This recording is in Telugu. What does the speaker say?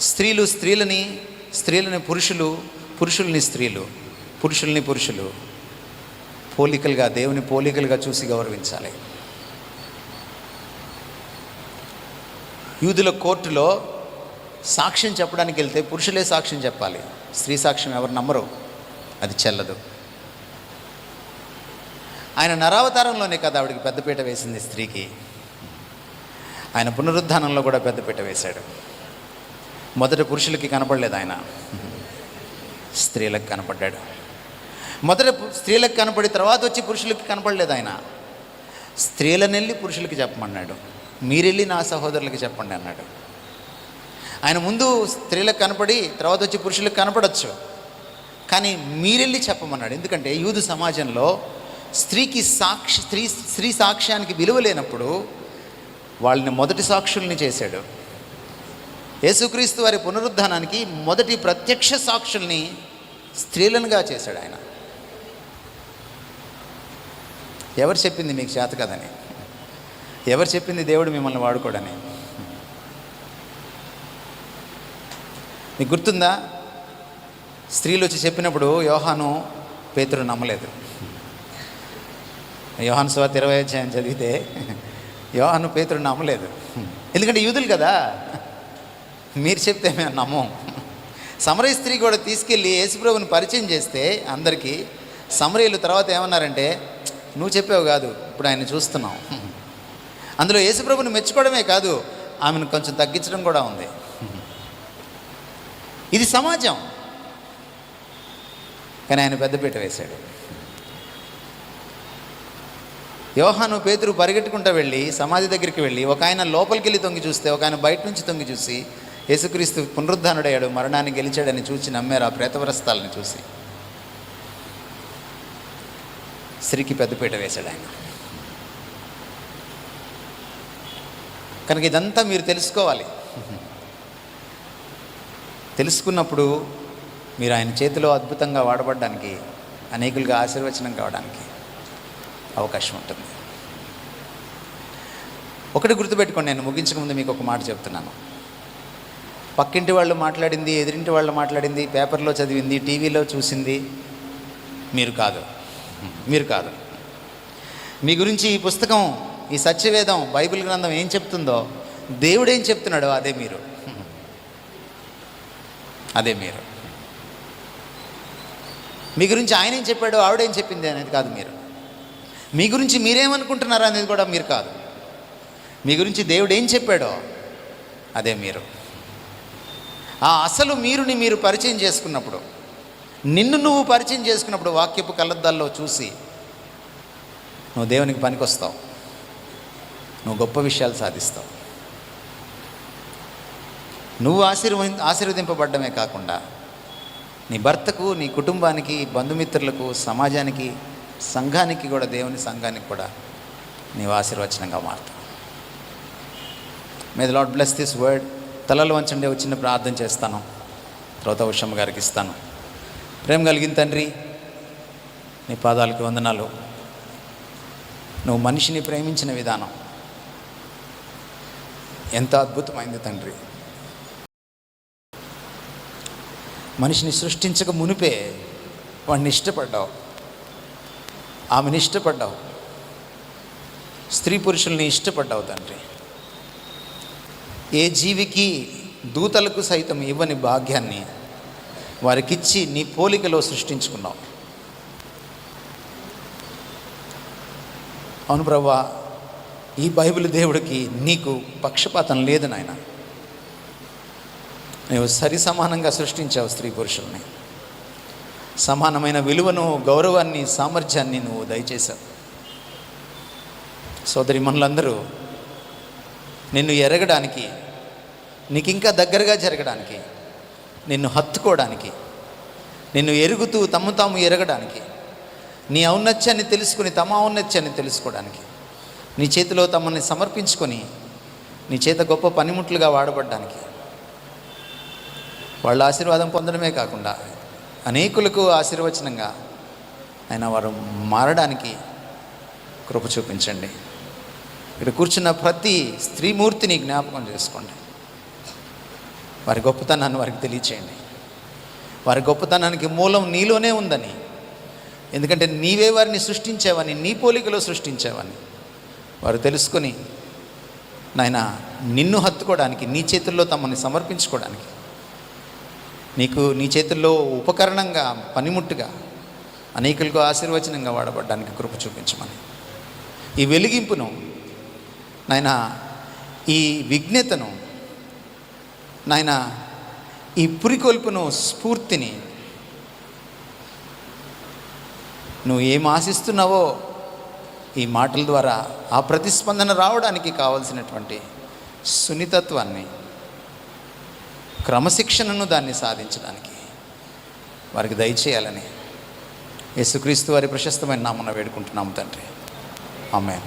స్త్రీలు స్త్రీలని స్త్రీలని పురుషులు పురుషుల్ని స్త్రీలు పురుషుల్ని పురుషులు. పోలికలుగా దేవుని పోలికలుగా చూసి గౌరవించాలి. యూదుల కోర్టులో సాక్ష్యం చెప్పడానికి వెళ్తే పురుషులే సాక్ష్యం చెప్పాలి. స్త్రీ సాక్ష్యం ఎవరు నమ్మరు. అది చెల్లదు. ఆయన నరావతారంలోనే కదా ఆవిడికి పెద్దపీట వేసింది స్త్రీకి. ఆయన పునరుద్ధానంలో కూడా పెద్దపీట వేశాడు. మొదట పురుషులకి కనపడలేదు ఆయన. స్త్రీలకు కనపడ్డాడు. మొదట స్త్రీలకు కనపడి తర్వాత వచ్చి పురుషులకి కనపడలేదు ఆయన. స్త్రీలను వెళ్ళి పురుషులకి చెప్పమన్నాడు. మీరెళ్ళి నా సహోదరులకి చెప్పండి అన్నాడు. ఆయన ముందు స్త్రీలకు కనపడి తర్వాత వచ్చి పురుషులకు కనపడచ్చు. కానీ మీరెళ్ళి చెప్పమన్నాడు. ఎందుకంటే యూదు సమాజంలో స్త్రీకి సాక్షి స్త్రీ స్త్రీ సాక్ష్యానికి విలువ లేనప్పుడు వాళ్ళని మొదటి సాక్షుల్ని చేశాడు. యేసుక్రీస్తు వారి పునరుద్ధానానికి మొదటి ప్రత్యక్ష సాక్షుల్ని స్త్రీలనుగా చేశాడు ఆయన. ఎవరు చెప్పింది మీకు చేత కదని ఎవరు చెప్పింది దేవుడు మిమ్మల్ని వాడుకోడని? మీకు గుర్తుందా? స్త్రీలు వచ్చి చెప్పినప్పుడు యోహాను పేతురు నమ్మలేదు. యోహాను స్వాత ఇరవై అధ్యాయం చదివితే యోహాను పేతురు నమ్మలేదు. ఎందుకంటే యూదులు కదా. మీరు చెప్తే మేము నమ్మం. సమరయ స్త్రీ కూడా తీసుకెళ్ళి యేసుప్రభుని పరిచయం చేస్తే అందరికీ సమరయులు తర్వాత ఏమన్నారంటే నువ్వు చెప్పావు కాదు ఇప్పుడు ఆయన చూస్తున్నాం. అందులో యేసుప్రభుని మెచ్చుకోవడమే కాదు ఆమెను కొంచెం తగ్గించడం కూడా ఉంది. ఇది సమాజం. కానీ ఆయన పెద్దపీట వేశాడు. యోహాను పేతురు పరిగెట్టుకుంటూ వెళ్ళి సమాధి దగ్గరికి వెళ్ళి ఒక ఆయన లోపలికి వెళ్ళి తొంగి చూస్తే ఒక ఆయన బయట నుంచి తొంగి చూసి యేసుక్రీస్తు పునరుద్ధానుడయ్యాడు మరణాన్ని గెలిచాడని చూసి నమ్మారు ఆ ప్రేతవరస్తాలని చూసి. స్త్రీకి పెద్దపీట వేశాడు ఆయన. కనుక ఇదంతా మీరు తెలుసుకోవాలి. తెలుసుకున్నప్పుడు మీరు ఆయన చేతిలో అద్భుతంగా వాడబడడానికి అనేకులుగా ఆశీర్వచనం కావడానికి అవకాశం ఉంటుంది. ఒకటి గుర్తుపెట్టుకోండి నేను ముగించక ముందు మీకు ఒక మాట చెప్తున్నాను. పక్కింటి వాళ్ళు మాట్లాడింది ఎదురింటి వాళ్ళు మాట్లాడింది పేపర్లో చదివింది టీవీలో చూసింది. మీరు కాదు. మీరు కాదు. మీ గురించి ఈ పుస్తకం ఈ సత్యవేదం బైబిల్ గ్రంథం ఏం చెప్తుందో దేవుడు ఏం చెప్తున్నాడో అదే మీరు. అదే మీరు. మీ గురించి ఆయన ఏం చెప్పాడో ఆవిడేం చెప్పింది అనేది కాదు మీరు. మీ గురించి మీరేమనుకుంటున్నారో అనేది కూడా మీరు కాదు. మీ గురించి దేవుడు ఏం చెప్పాడో అదే మీరు. ఆ అసలు మీరుని మీరు పరిచయం చేసుకున్నప్పుడు నిన్ను నువ్వు పరిచయం చేసుకున్నప్పుడు వాక్యపు కళ్ళద్దాల్లో చూసి నువ్వు దేవునికి పనికొస్తావు. నువ్వు గొప్ప విషయాలు సాధిస్తావు. నువ్వు ఆశీర్వ ఆశీర్వదింపబడ్డమే కాకుండా నీ భర్తకు నీ కుటుంబానికి బంధుమిత్రులకు సమాజానికి సంఘానికి కూడా దేవుని సంఘానికి కూడా నీవు ఆశీర్వచనంగా మారుతావు. The Lord bless this word తలలు వంచండి ఒక చిన్న ప్రార్థన చేస్తాను. తర్వాత ఉషమ్మ గారికి ఇస్తాను. ప్రేమ కలిగిన తండ్రి నీ పాదాలకి వందనాలు. నువ్వు మనిషిని ప్రేమించిన విధానం. ఎంత అద్భుతమైంది తండ్రి. మనిషిని సృష్టించక మునిపే వాడిని ఇష్టపడ్డావు. ఆమెను ఇష్టపడ్డావు. స్త్రీ పురుషుల్ని ఇష్టపడ్డావు తండ్రి. ఏ జీవికి దూతలకు సైతం ఇవ్వని భాగ్యాన్ని వారికిచ్చి నీ పోలికలో సృష్టించుకున్నావు. అవును ప్రభా ఈ బైబిల్ దేవుడికి నీకు పక్షపాతం లేదు నాయన. నువ్వు సరి సమానంగా సృష్టించావు స్త్రీ పురుషుల్ని. సమానమైన విలువను గౌరవాన్ని సామర్థ్యాన్ని నువ్వు దయచేశావు. సోదరి మనులందరూ నిన్ను ఎరగడానికి నీకు ఇంకా దగ్గరగా జరగడానికి నిన్ను హత్తుకోవడానికి నిన్ను ఎరుగుతూ తమ్ము తాము ఎరగడానికి నీ ఔన్నత్యాన్ని తెలుసుకుని తమ ఔన్నత్యాన్ని తెలుసుకోవడానికి నీ చేతిలో తమని సమర్పించుకొని నీ చేత గొప్ప పనిముట్లుగా వాడబడ్డానికి. వాళ్ళ ఆశీర్వాదం పొందడమే కాకుండా అనేకులకు ఆశీర్వచనంగా ఆయన వారు మారడానికి కృప చూపించండి. ఇక్కడ కూర్చున్న ప్రతి స్త్రీమూర్తిని జ్ఞాపకం చేసుకోండి. వారి గొప్పతనాన్ని వారికి తెలియచేయండి. వారి గొప్పతనానికి మూలం నీలోనే ఉందని. ఎందుకంటే నీవే వారిని సృష్టించావని నీ పోలికలో సృష్టించావని వారు తెలుసుకొని నాయన నిన్ను హత్తుకోవడానికి నీ చేతుల్లో తమని సమర్పించుకోవడానికి నీకు నీ చేతుల్లో ఉపకరణంగా పనిముట్టుగా అనేకులకు ఆశీర్వచనంగా వాడబడడానికి కృప చూపించమని. ఈ వెలిగింపును నాయన ఈ విజ్ఞతను నాయన ఈ పురికొల్పును స్ఫూర్తిని నువ్వు ఏం ఆశిస్తున్నావో ఈ మాటల ద్వారా ఆ ప్రతిస్పందన రావడానికి కావలసినటువంటి సున్నితత్వాన్ని క్రమశిక్షణను దాన్ని సాధించడానికి వారికి దయచేయాలని యేసుక్రీస్తు వారి ప్రశస్తమైన నామన్న వేడుకుంటున్నాము తండ్రి. ఆమె